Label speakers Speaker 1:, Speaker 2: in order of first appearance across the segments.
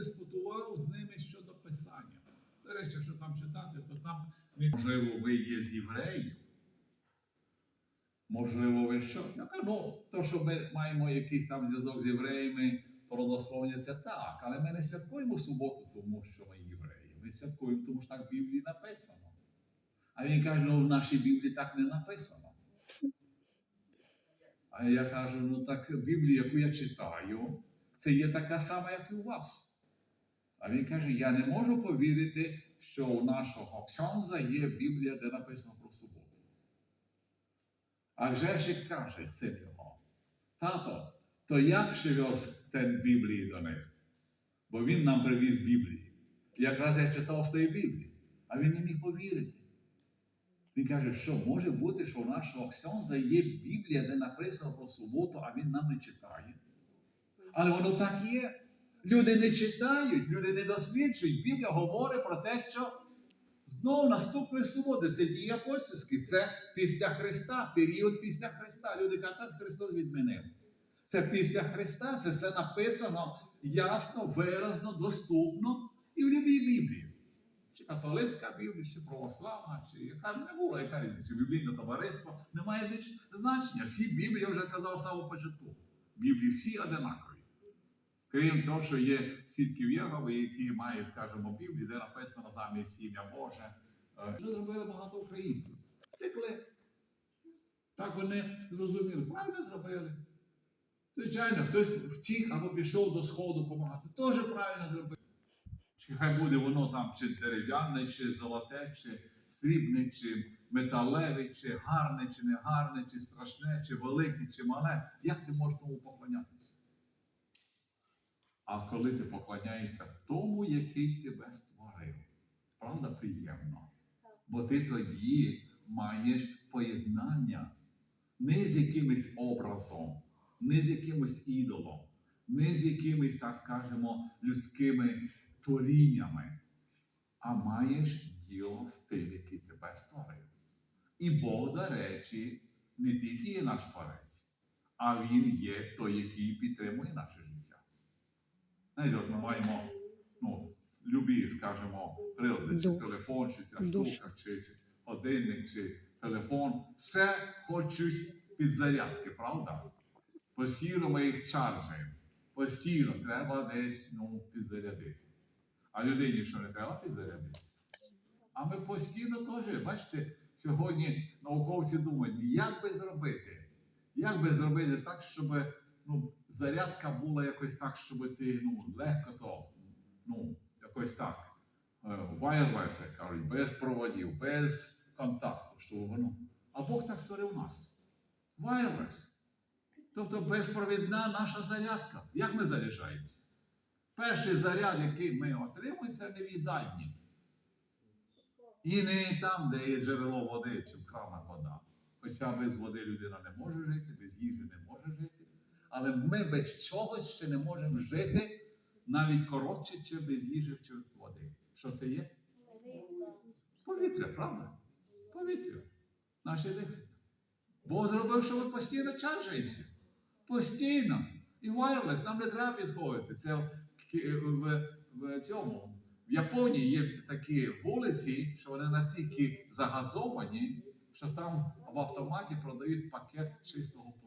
Speaker 1: дискутував з ними щодо писання. До речі, якщо там читати, то там можливо, ви є з євреїв. Можливо, ви що? Ну, то, що ми маємо якийсь там зв'язок з євреями, родословня, це так. Але ми не святкуємо суботу, тому що ми євреї. Ми святкуємо, тому що так в Біблії написано. А він каже, ну в нашій Біблії так не написано. А я кажу, ну так Біблія, яку я читаю, це є така сама, як і у вас. А він каже: я не можу повірити, що у нашого Ксьонза є Біблія, де написано про суботу. А Гжешик каже, син його, тато, то як привез ten Біблії до них? Бо він нам привіз Біблії. Якраз я читав з тої Біблії, а він не міг повірити. Він каже, що може бути, що у нашого Ксьонза є Біблія, де написано про суботу, а він нам не читає. Але воно так є. Люди не читають, люди не досліджують. Біблія говорить про те, що знову наступної суботи це дії апостольські, це після Христа, період після Христа. Люди кажуть, «Та Христос відмінив. Це після Христа, це все написано ясно, виразно, доступно і в любій Біблії. Чи католицька Біблія, чи православна, чи яка не була, яка різниця, чи біблійне товариство, немає значення. Всі Біблії, я вже казав з самого початку. Біблії всі одинакові. Крім того, що є свідків Єгови, які мають, скажімо, Біблію, де написано замість ім'я Боже. Е, Що зробили багато українців? Втекли. Так вони зрозуміли, правильно зробили. Звичайно, хтось втік або пішов до сходу допомагати. Теж правильно зробив. Чи хай буде воно там чи дерев'яне, чи золоте, чи срібне, чи металеве, чи гарне, чи не гарне, чи страшне, чи велике, чи мале. Як ти можеш тому поклонятися? А коли ти поклоняєшся тому, який тебе створив, правда приємно? Бо ти тоді маєш поєднання не з якимось образом, не з якимось ідолом, не з якимись, так скажемо, людськими творіннями, а маєш діло з тим, який тебе створив. І Бог, до речі, не тільки є наш творець, а Він є той, який підтримує наше життя. Знаєте, от ми маємо ну, любі, скажімо, прилади, чи телефон, чи ця штука, чи, чи годинник, чи телефон. Все хочуть підзарядки, правда? Постійно ми їх чаржуємо. Постійно треба десь ну, підзарядити. А людині що не треба підзарядитися? А ми постійно теж, бачите, сьогодні науковці думають, як би зробити? Як би зробити так, щоб ну, зарядка була якось так, щоб ти ну, легко то, ну, якось так. е, Wireless, як кажуть, без проводів, без контакту, що воно. А Бог так створив нас. Wireless. Тобто безпровідна наша зарядка. Як ми заряджаємося? Перший заряд, який ми отримуємо, це не в їдальні. І не там, де є джерело води чи в кранах вода. Хоча без води людина не може жити, без їжі не може жити. Але ми без чогось ще не можемо жити навіть коротше, чи без їжі чи води. Що це є? Повітря, правда? Повітря. Наше дихання. Бог зробив, що ми постійно чаржаємося. Постійно. І wireless, нам не треба підходити. Це в, в, в цьому. В Японії є такі вулиці, що вони настільки загазовані, що там в автоматі продають пакет чистого.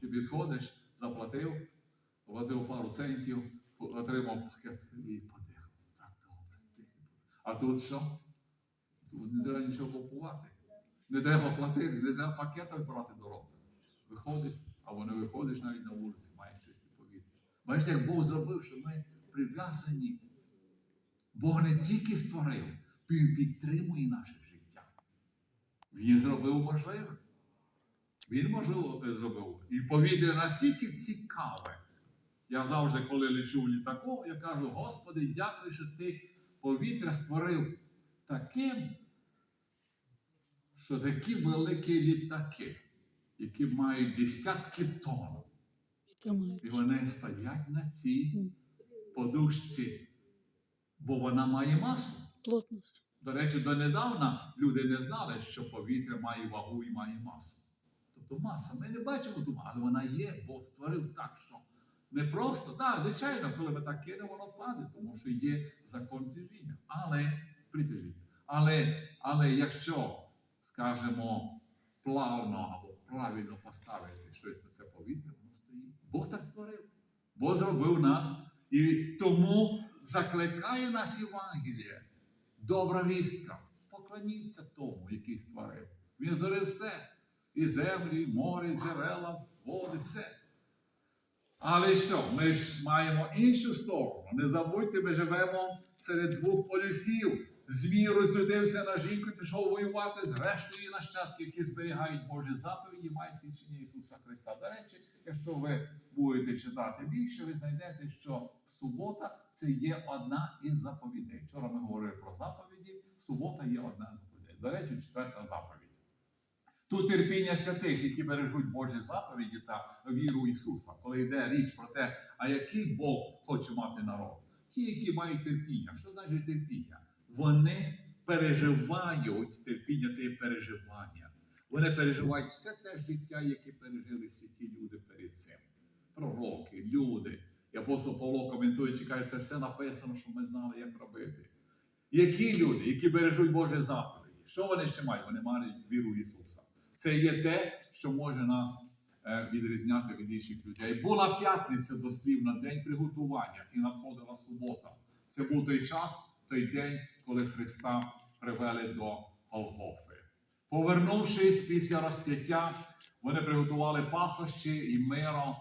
Speaker 1: Ти підходиш, заплатив, платив пару центів, отримав пакет і подихав. Так добре. А тут що? Тут не треба нічого купувати. Не треба платити, не треба пакета брати до рота. Виходиш, або не виходиш навіть на вулицю, маєш чисте повітря. Бачите, як Бог зробив, що ми прив'язані. Бог не тільки створив, Він підтримує наше життя. Він зробив можливе. Він можливо зробив. І повітря настільки цікаве. Я завжди, коли лечу в літаку, я кажу: Господи, дякую, що ти повітря створив таким, що такі великі літаки, які мають десятки тонн, і вони стоять на цій подушці, бо вона має масу.
Speaker 2: Плотність.
Speaker 1: До речі, донедавна люди не знали, що повітря має вагу і має масу. Тобто маса, ми не бачимо ту, але вона є, Бог створив так, що Не просто, так, звичайно, коли ми так кинемо, воно паде, тому що є закон тяжіння. Але притяжіння. Але, але якщо, скажемо, плавно або правильно поставити щось на це повітря, воно стоїть. Бог так створив. Бог зробив нас. І тому закликає нас Євангеліє. Добра вістка. Поклоніться тому, який створив. Він створив все. І землі, і море, і джерела, води, все. Але що? Ми ж маємо іншу сторону. Не забудьте, ми живемо серед двох полюсів. Змій розлютився на жінку і пішов воювати з рештою нащадків, які зберігають Божі заповіді, мають свідчення Ісуса Христа. До речі, якщо ви будете читати більше, ви знайдете, що субота це є одна із заповідей. Вчора ми говорили про заповіді. Субота є одна з заповідей. До речі, четверта заповідь. Тут терпіння святих, які бережуть Божі заповіді та віру Ісуса, коли йде річ про те, а який Бог хоче мати народ. Ті, які мають терпіння. Що значить терпіння? Вони переживають терпіння це є переживання. Вони переживають все те життя, яке пережили святі люди перед цим. Пророки, люди. І апостол Павло коментуючи, каже, це все написано, що ми знали, як робити. Які люди, які бережуть Божі заповіді? Що вони ще мають? Вони мають віру в Ісуса. Це є те, що може нас е, відрізняти від інших людей. Була п'ятниця дослівно, день приготування, і надходила субота. Це був той час, той день, коли Христа привели до Голгофи. Повернувшись після розп'яття, вони приготували пахощі і миро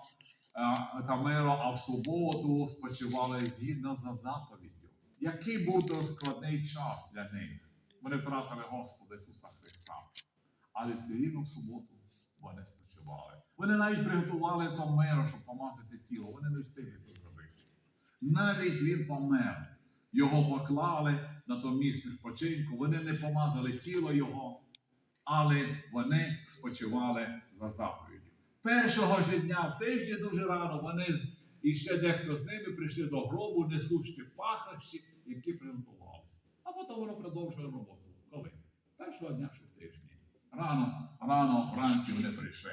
Speaker 1: е, та миро, а в суботу спочивали згідно за заповіддю. Який був то складний час для них? Вони втратили Господа Ісуса Христа. Але все рівно в суботу вони спочивали. Вони навіть приготували то миро, щоб помазати тіло. Вони не встигли це зробити. Навіть він помер. Його поклали на то місце спочинку. Вони не помазали тіло його, але вони спочивали за заповіддю. Першого ж дня, в тижні дуже рано, вони і ще дехто з ними прийшли до гробу, несучи пахощі, які приготували. А потім воно продовжує роботу. Коли? Першого дня. Рано, рано вранці вони прийшли.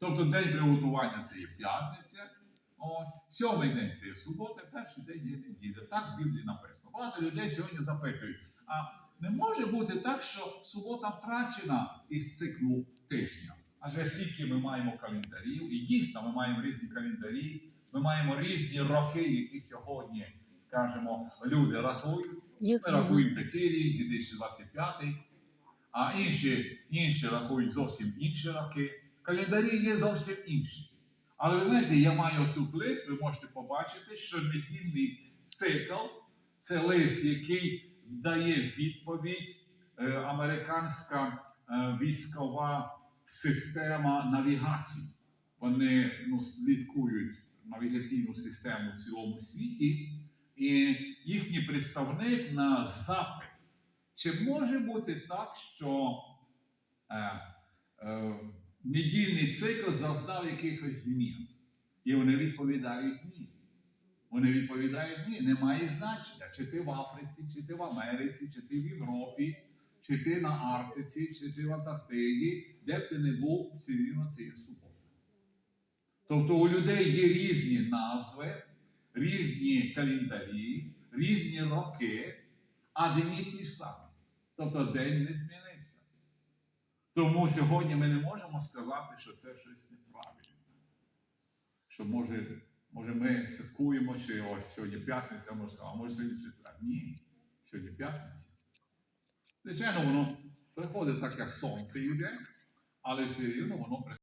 Speaker 1: Тобто день приготування це є п'ятниця. Ось. Сьомий день це є субота, перший день є неділя. Так в Біблії написано. Багато людей сьогодні запитують: а не може бути так, що субота втрачена із циклу тижня? Адже скільки ми маємо календарів, і дійсно ми маємо різні календарі, ми маємо різні роки, які сьогодні, скажімо, люди рахують. Ми рахуємо такий рік, 2025, а інші, інші рахують зовсім інші роки. Календарі є зовсім інші. Але ви знаєте, я маю тут лист, ви можете побачити, що недільний цикл це лист, який дає відповідь е, американська е, військова система навігації. Вони ну, слідкують навігаційну систему в цілому світі, і їхній представник на запит. Чи може бути так, що е, е, недільний цикл зазнав якихось змін? І вони відповідають ні. Вони відповідають ні, немає значення, чи ти в Африці, чи ти в Америці, чи ти в Європі, чи ти на Арктиці, чи ти в Антарктиді, де б ти не був, все рівно це є. Тобто у людей є різні назви, різні календарі, різні роки, а дні ті ж самі. Тобто день не змінився. Тому сьогодні ми не можемо сказати, що це щось неправильне. Що може, може ми святкуємо, чи ось сьогодні п'ятниця, може, а може сьогодні четвер. Ні, сьогодні п'ятниця. Звичайно, воно приходить так, як сонце йде, але все рівно воно приходить.